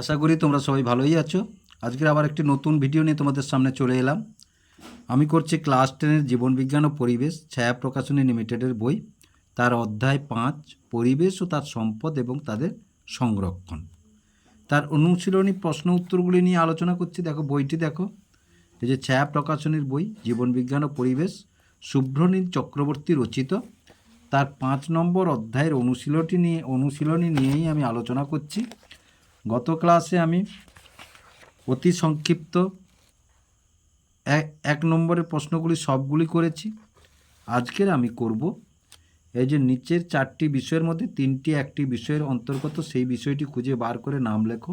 আশা করি তোমরা সবাই ভালোই আছো। আজকের আবার একটি নতুন ভিডিও নিয়ে তোমাদের সামনে চলে এলাম। আমি করছি ক্লাস টেনের জীবনবিজ্ঞান ও পরিবেশ ছায়া প্রকাশনী লিমিটেডের বই। তার অধ্যায় পাঁচ, পরিবেশ ও তার সম্পদ এবং তাদের সংরক্ষণ। তার অনুশীলনী প্রশ্ন উত্তরগুলি নিয়ে আলোচনা করছি। দেখো, বইটি দেখো। এই যে ছায়া প্রকাশনীর বই জীবনবিজ্ঞান ও পরিবেশ, শুভ্রনীল চক্রবর্তী রচিত। তার পাঁচ নম্বর অধ্যায়ের অনুশীলনটি নিয়ে অনুশীলনী নিয়েই আমি আলোচনা করছি। গত ক্লাসে আমি অতি সংক্ষিপ্ত এক নম্বরের প্রশ্নগুলি সবগুলি করেছি। আজকের আমি করব এই যে নিচের চারটি বিষয়ের মধ্যে তিনটি একটি বিষয়ের অন্তর্গত সেই বিষয়টি খুঁজে বার করে নাম লেখো।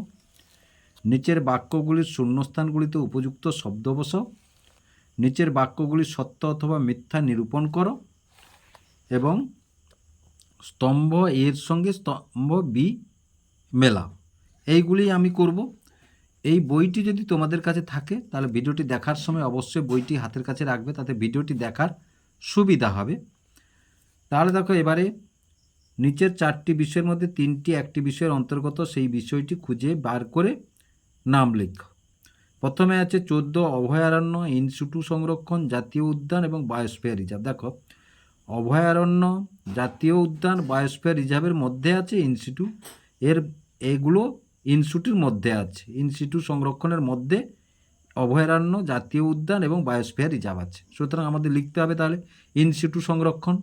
নিচের বাক্যগুলির শূন্যস্থানগুলিতে উপযুক্ত শব্দ বসাও। নিচের বাক্যগুলি সত্য অথবা মিথ্যা নিরূপণ করো এবং স্তম্ভ এর সঙ্গে স্তম্ভ বি মেলাও। এইগুলি আমি করব। এই বইটি যদি তোমাদের কাছে থাকে, তাহলে ভিডিওটি দেখার সময় অবশ্যই বইটি হাতের কাছে রাখবে, তাতে ভিডিওটি দেখার সুবিধা হবে। তাহলে দেখো, এবারে নিচের চারটি বিষয়ের মধ্যে তিনটি একটি বিষয়ের অন্তর্গত সেই বিষয়টি খুঁজে বার করে নাম লেখো। প্রথমে আছে চোদ্দ অভয়ারণ্য, ইনস্টিটিউট সংরক্ষণ, জাতীয় উদ্যান এবং বায়োস্ফিয়ার রিজার্ভ। দেখো, অভয়ারণ্য, জাতীয় উদ্যান, বায়োস্ফিয়ার রিজার্ভের মধ্যে আছে ইনস্টিটিউট। এর, এগুলো ইনস্টিটিউটের মধ্যে আছে। ইনস্টিটিউট সংরক্ষণের মধ্যে অভয়ারণ্য, জাতীয় উদ্যান এবং বায়োস্ফিয়ার রিজার্ভ আছে। সুতরাং আমাদের লিখতে হবে তাহলে ইনস্টিটিউট সংরক্ষণ।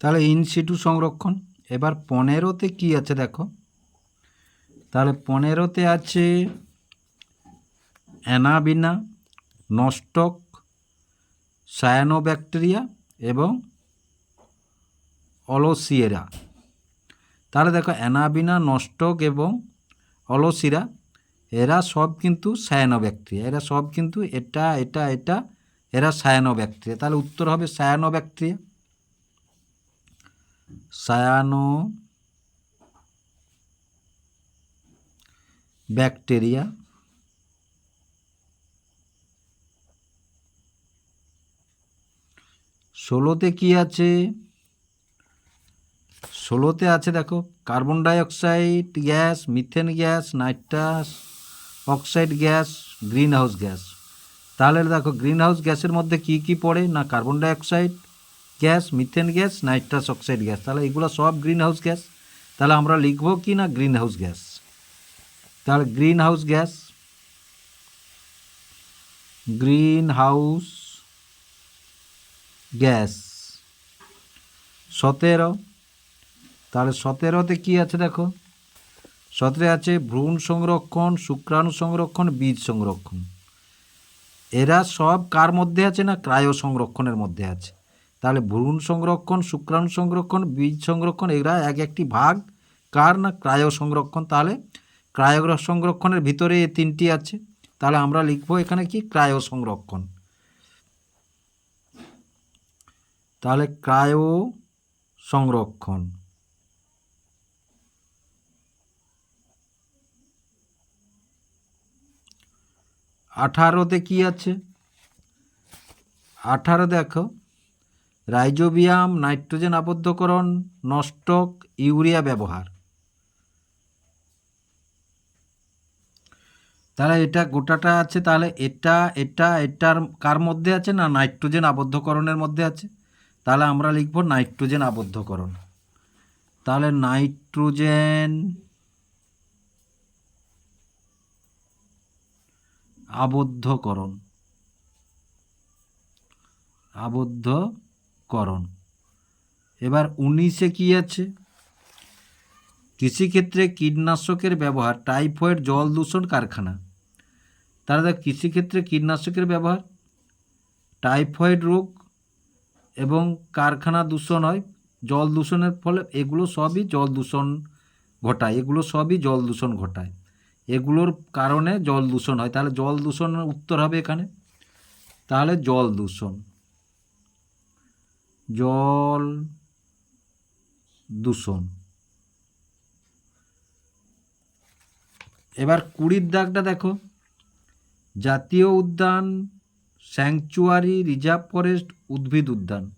তাহলে ইনস্টিটিউট সংরক্ষণ। এবার পনেরোতে কি আছে দেখো? তাহলে পনেরোতে আছে অ্যানাবিনা নস্টক সায়ানোব্যাকটেরিয়া এবং অলসিয়েরা। তাহলে দেখো অ্যানাবিনা, নষ্টক এবং অলসিরা, এরা সব কিন্তু সায়ানোব্যাকটেরিয়া। এরা সব কিন্তু এটা এটা এটা, এরা সায়ানোব্যাকটেরিয়া। তাহলে উত্তর হবে সায়ানোব্যাকটেরিয়া। সায়ানো ব্যাকটেরিয়া ষোলোতে কি আছে? ষোলোতে আছে, দেখো, carbon dioxide gas, methane gas, nitrous oxide gas greenhouse gas. তাহলে দেখো গ্রিন হাউস গ্যাসের মধ্যে কি কি পড়ে? না, carbon dioxide gas, methane gas, nitrous oxide gas. তাহলে এগুলো সব গ্রিন হাউস গ্যাস। তাহলে আমরা লিখব কি না? Greenhouse gas. তাহলে greenhouse gas greenhouse gas. সতেরো। তাহলে সতেরোতে কি আছে দেখো? সতেরো আছে ভ্রূণ সংরক্ষণ, শুক্রাণু সংরক্ষণ, বীজ সংরক্ষণ। এরা সব কার মধ্যে আছে না ক্রায় সংরক্ষণের মধ্যে আছে? তাহলে ভ্রূণ সংরক্ষণ, শুক্রাণু সংরক্ষণ, বীজ সংরক্ষণ, এরা এক একটি ভাগ। কার না ক্রায় সংরক্ষণ? তাহলে ক্রায়ো সংরক্ষণের ভিতরে এই তিনটি আছে। তাহলে আমরা লিখব এখানে কি? ক্রায় সংরক্ষণ। তাহলে ক্রায় সংরক্ষণ। আঠারোতে কি আছে? আঠারো দেখো। রাইজোবিয়াম, নাইট্রোজেন আবদ্ধকরণ, নষ্টক, ইউরিয়া ব্যবহার। তাহলে এটা গোটাটা আছে, তাহলে এটা এটা, এটার কার মধ্যে আছে না নাইট্রোজেন আবদ্ধকরণের মধ্যে আছে? তাহলে আমরা লিখব নাইট্রোজেন আবদ্ধকরণ। তাহলে নাইট্রোজেন আবদ্ধকরণ। আবদ্ধকরণ। এবার উনিশে কি আছে? কৃষিক্ষেত্রে কীটনাশকের ব্যবহার, টাইফয়েড, জল দূষণ কারখানা। দেখ, কৃষিক্ষেত্রে কীটনাশকের ব্যবহার, টাইফয়েড রোগ এবং কারখানা দূষণ হয়, জল দূষণের ফলে এগুলো সবই জল দূষণ ঘটায়, এগুলো সবই জল দূষণ ঘটায়। এগুলোর কারণে জল দূষণ হয়। তাহলে জল দূষণের উত্তর হবে এখানে। তাহলে জল দূষণ। জল দূষণ। এবার কুড়ির দাগটা দেখো। জাতীয় উদ্যান, স্যাংচুয়ারি, রিজার্ভ ফরেস্ট, উদ্ভিদ উদ্যান।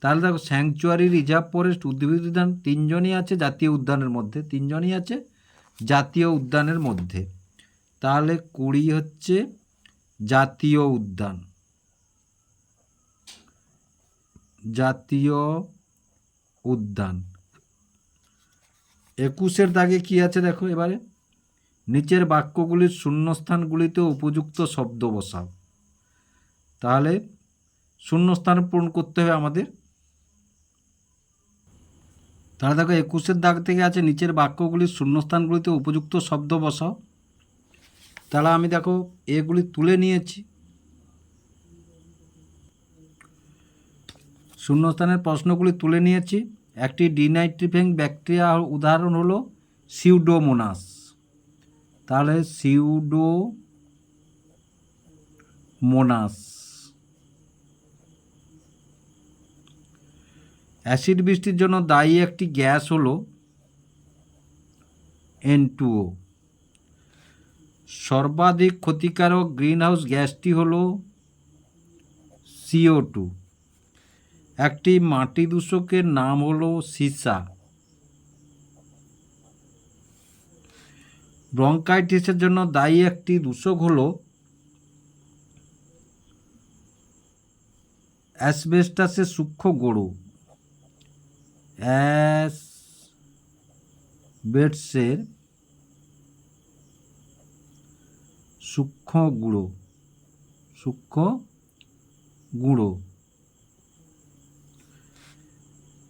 তাহলে দেখো, স্যাংচুয়ারি, রিজার্ভ ফরেস্ট, উদ্ভিদ উদ্যান তিনজনই আছে জাতীয় উদ্যানের মধ্যে। তিনজনই আছে জাতীয় উদ্যানের মধ্যে। তাহলে কুড়ি হচ্ছে জাতীয় উদ্যান। জাতীয় উদ্যান। একুশের দাগে কি আছে দেখো এবারে? নিচের বাক্যগুলির শূন্যস্থানগুলিতে উপযুক্ত শব্দ বসাও। তাহলে শূন্যস্থান পূরণ করতে হবে আমাদের। তাহলে দেখো একুশের দাগ থেকে আছে, নিচের বাক্যগুলির শূন্যস্থানগুলিতে উপযুক্ত শব্দ বসাও তাহলে আমি দেখো এগুলি তুলে নিয়েছি। শূন্যস্থানের প্রশ্নগুলি তুলে নিয়েছি। একটি ডিনাইট্রিফেং ব্যাকটেরিয়া উদাহরণ হলো সিউডোমোনাস। তাহলে সিউডো মোনাস অ্যাসিড বৃষ্টির জন্য দায়ী একটি গ্যাস হলো এন টুও সর্বাধিক ক্ষতিকারক গ্রিনহাউস গ্যাসটি হলো সিও টু একটি মাটি দূষকের নাম হলো সিসা। ব্রঙ্কাইটিসের জন্য দায়ী একটি দূষক হলো অ্যাসবেস্টাসের সূক্ষ্ম গড়ো অ্যাসবেটসের সূক্ষ্ম গুঁড়ো সূক্ষ্ম গুঁড়ো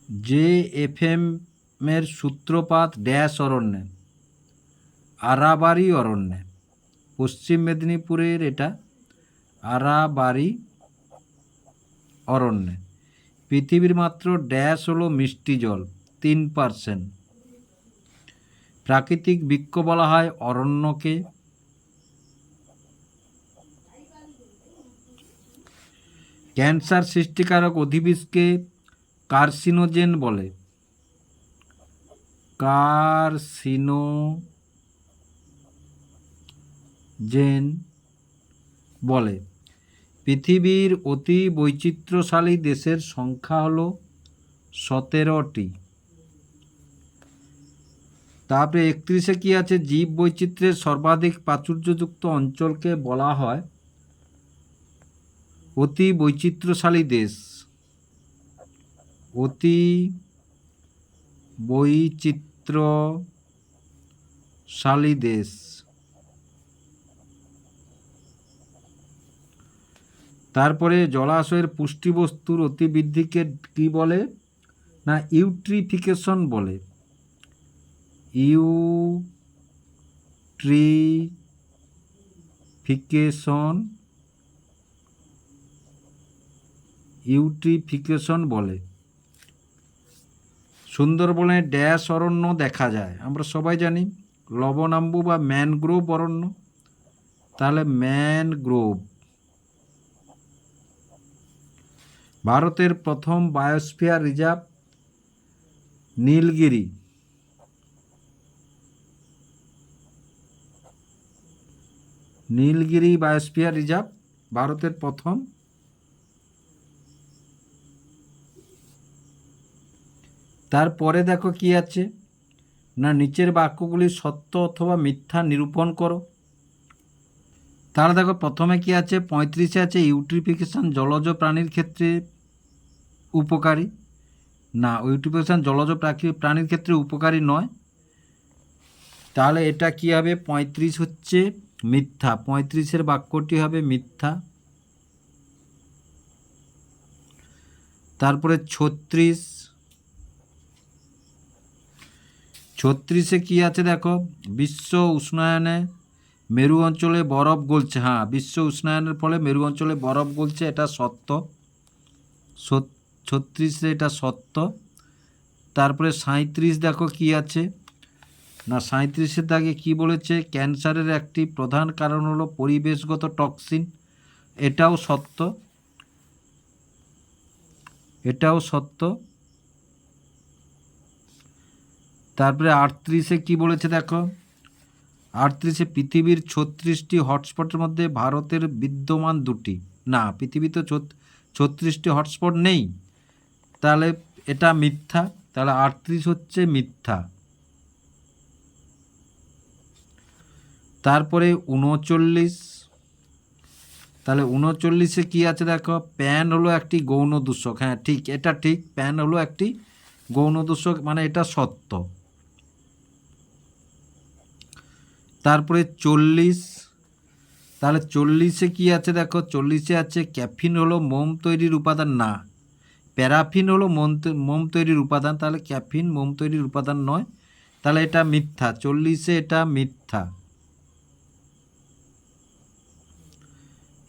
যে এফএমের সূত্রপাত ড্যাশ অরণ্যে, আরাবারি অরণ্যে। পশ্চিম মেদিনীপুরের এটা আরাবারি অরণ্যে। পৃথিবীর মাত্র ড্যাশ হলো মিষ্টি জল, তিন পার্সেন্ট। প্রাকৃতিক বৃক্ষ বলা হয় অরণ্যকে। ক্যান্সার সৃষ্টিকারক অধিবিষকে কার্সিনোজেন বলে। কার্সিনোজেন বলে। পৃথিবীর অতি বৈচিত্র্যশালী দেশের সংখ্যা হলো সতেরোটি। তারপরে একত্রিশে কি আছে? জীব বৈচিত্র্যের সর্বাধিক প্রাচুর্যযুক্ত অঞ্চলকে বলা হয় অতি বৈচিত্র্যশালী দেশ। অতি বৈচিত্র্যশালী দেশ। তারপরে জলাশয়ের পুষ্টিবস্তুর অতিবৃদ্ধিকে কি বলে না ইউট্রিফিকেশন বলে? ইউট্রিফিকেশন ইউট্রিফিকেশন বলে। সুন্দরবনে ড্যাশ অরণ্য দেখা যায়। আমরা সবাই জানি লবণাম্বু বা ম্যানগ্রোভ অরণ্য। তাহলে ম্যানগ্রোভ। ভারতের প্রথম biosphere reserve Nilgiri. Nilgiri biosphere reserve ভারতের প্রথম তারপরে দেখো কি আছে? না, নিচের বাক্যগুলি সত্য অথবা মিথ্যা নিরূপণ করো। তাহলে দেখো প্রথমে কি আছে? পঁয়ত্রিশে আছে ইউট্রিফিকেশন জলজ প্রাণীর ক্ষেত্রে উপকারী। না ইউট্রিফিকেশন জলজ প্রাণীর ক্ষেত্রে উপকারী নয়। তাহলে এটা কি হবে? পঁয়ত্রিশ হচ্ছে মিথ্যা। পঁয়ত্রিশের বাক্যটি হবে মিথ্যা। তারপরে ছত্রিশ। ছত্রিশে কি আছে দেখো? বিশ্ব উষ্ণায়নে মেরু অঞ্চলে বরফ গলছে। হ্যাঁ বিশ্ব উষ্ণায়নের ফলে মেরু অঞ্চলে বরফ গলছে, এটা সত্য। সত্য। ছত্রিশে এটা সত্য। তারপরে সাঁত্রিশ দেখো কি আছে। না সাঁত্রিশের দাগে কি বলেছে? ক্যান্সারের একটি প্রধান কারণ হলো পরিবেশগত টক্সিন। এটাও সত্য। এটাও সত্য। তারপরে আটত্রিশে কি বলেছে দেখো? আটত্রিশে পৃথিবীর ছত্রিশটি হটস্পটের মধ্যে ভারতের বিদ্যমান দুটি। না, পৃথিবীতে ছত্রিশটি হটস্পট নেই। তাহলে এটা মিথ্যা, তাহলে আটত্রিশ হচ্ছে মিথ্যা। তারপরে উনচল্লিশ, তাহলে উনচল্লিশে কি আছে দেখো? প্যান হলো একটি গৌণ দূষক। হ্যাঁ ঠিক, এটা ঠিক, প্যান হলো একটি গৌণ দূষক মানে এটা সত্য। তারপরে চল্লিশ, তাহলে চল্লিশে কি আছে দেখো? চল্লিশে আছে ক্যাফিন হলো মোম তৈরির উপাদান না। প্যারাফিন হলো মোম মোম তৈরির উপাদান, তাহলে ক্যাফিন মোম তৈরির উপাদান নয়। তাহলে এটা মিথ্যা, চল্লিশে এটা মিথ্যা।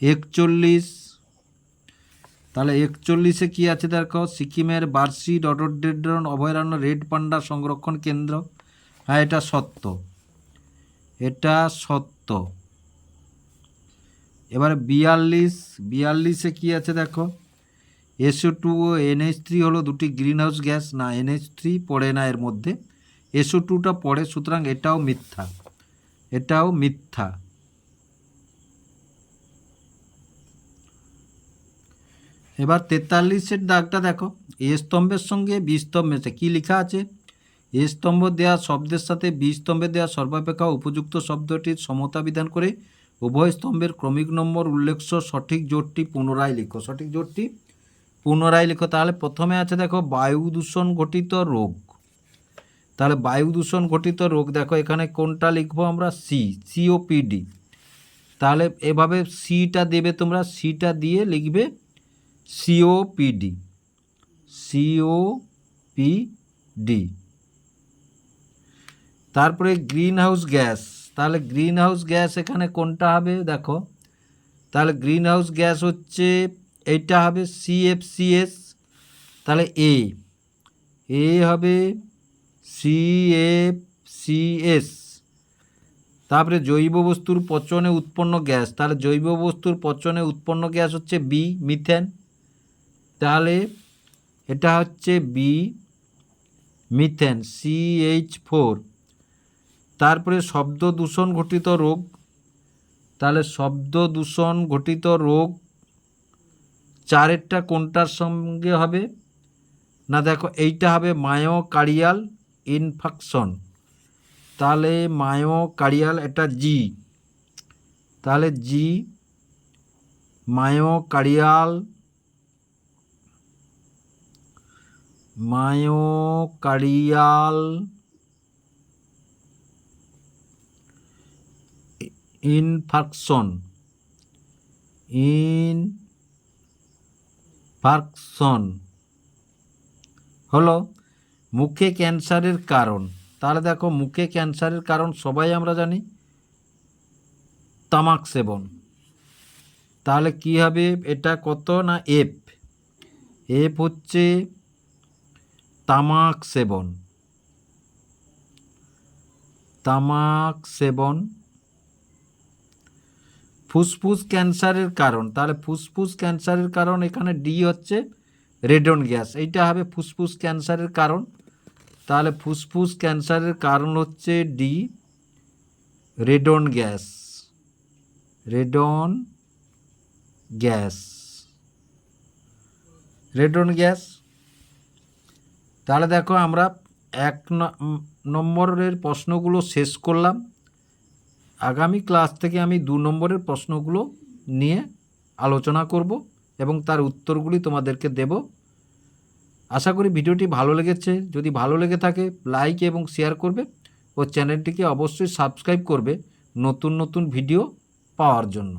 একচল্লিশ, তাহলে একচল্লিশে কি আছে দেখো? সিকিমের বার্ষি ডডোডেড্রন অভয়ারণ্য, রেড পান্ডা সংরক্ষণ কেন্দ্র। হ্যাঁ এটা সত্য। এটা সত্য। এবারে বিয়াল্লিশ, বিয়াল্লিশে কি আছে দেখো? এসও টু ও এনএইচ থ্রি হলো দুটি গ্রিন হাউস গ্যাস, না এনএইচ থ্রি পড়ে না এর মধ্যে। এসও টুটা পড়ে, সুতরাং এটাও মিথ্যা। এটাও মিথ্যা। এবার তেতাল্লিশের দাগটা দেখো। এ স্তম্ভের সঙ্গে বি মেশে, কী লেখা আছে? এ স্তম্ভ দেওয়া শব্দের সাথে বি স্তম্ভে দেওয়া সর্বাপেক্ষা উপযুক্ত শব্দটির সমতা বিধান করে উভয় স্তম্ভের ক্রমিক নম্বর উল্লেখ্য সঠিক জোটটি পুনরায় লিখো। সঠিক জোটটি পুনরায় লিখো। তাহলে প্রথমে আছে দেখো, বায়ু দূষণ ঘটিত রোগ। তাহলে বায়ু দূষণ ঘটিত রোগ, দেখো এখানে কোনটা লিখব আমরা? সি সিওপিডি তাহলে এভাবে সিটা দেবে তোমরা সিটা দিয়ে লিখবে সিওপিডি সিওপিডি তারপরে গ্রিন হাউস গ্যাস তাহলে গ্রিন হাউস গ্যাস এখানে কোনটা হবে? দেখো, তাহলে গ্রিন হাউস গ্যাস হচ্ছে এইটা হবে সিএফসিএস তাহলে এ এ হবে সিএফসিএস তারপরে জৈব বস্তুর পচনে উৎপন্ন গ্যাস, তাহলে জৈব বস্তুর পচনে উৎপন্ন গ্যাস হচ্ছে বি মিথেন। তাহলে এটা হচ্ছে বি মিথেন সিএইচ ফোর তারপরে শব্দ দূষণ ঘটিত রোগ, তাহলে শব্দ দূষণ ঘটিত রোগ চারেরটা কোনটার সঙ্গে হবে? না, দেখো, এইটা হবে মায়োকার্ডিয়াল ইনফেকশন। তাহলে মায়োকার্ডিয়াল এটা জি তাহলে জি মায়োকার্ডিয়াল মায়োকার্ডিয়াল ইনফাকশন। ইনফাকশন হলো মুখে ক্যান্সারের কারণ। তাহলে দেখো মুখে ক্যান্সারের কারণ সবাই আমরা জানি। তামাক সেবন। তাহলে কি হবে? এটা কত না এফ? এফ হচ্ছে তামাক সেবন। তামাক সেবন ফুসফুস ক্যান্সারের কারণ। তাহলে ফুসফুস ক্যান্সারের কারণ এখানে ডি হচ্ছে রেডন গ্যাস এইটা হবে ফুসফুস ক্যান্সারের কারণ। তাহলে ফুসফুস ক্যান্সারের কারণ হচ্ছে the radon gas radon gas radon gas তাহলে দেখো আমরা এক নম্বরের প্রশ্নগুলো শেষ করলাম। আগামী ক্লাস থেকে আমি দু নম্বরের প্রশ্নগুলো নিয়ে আলোচনা করব এবং তার উত্তরগুলি তোমাদেরকে দেব। আশা করি ভিডিওটি ভালো লেগেছে। যদি ভালো লেগে থাকে লাইক এবং শেয়ার করবে ও চ্যানেলটিকে অবশ্যই সাবস্ক্রাইব করবে নতুন নতুন ভিডিও পাওয়ার জন্য।